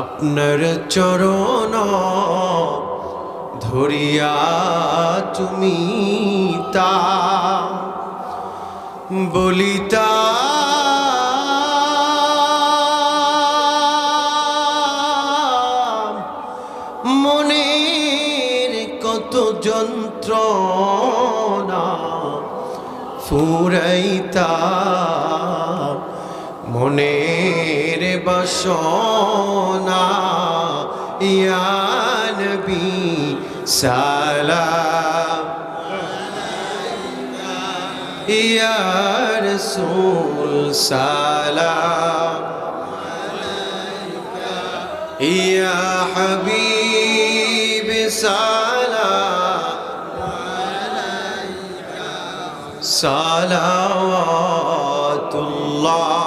আপনার চরণ ধরিয়া তুমি তা বলিতা। মনের কত যন্ত্রণা ফুরাইতা। মনের বাসনা ইয়ানবি সালাম ইয়া রসুল সালাম ইয়া হাবিব সালাম صلوات الله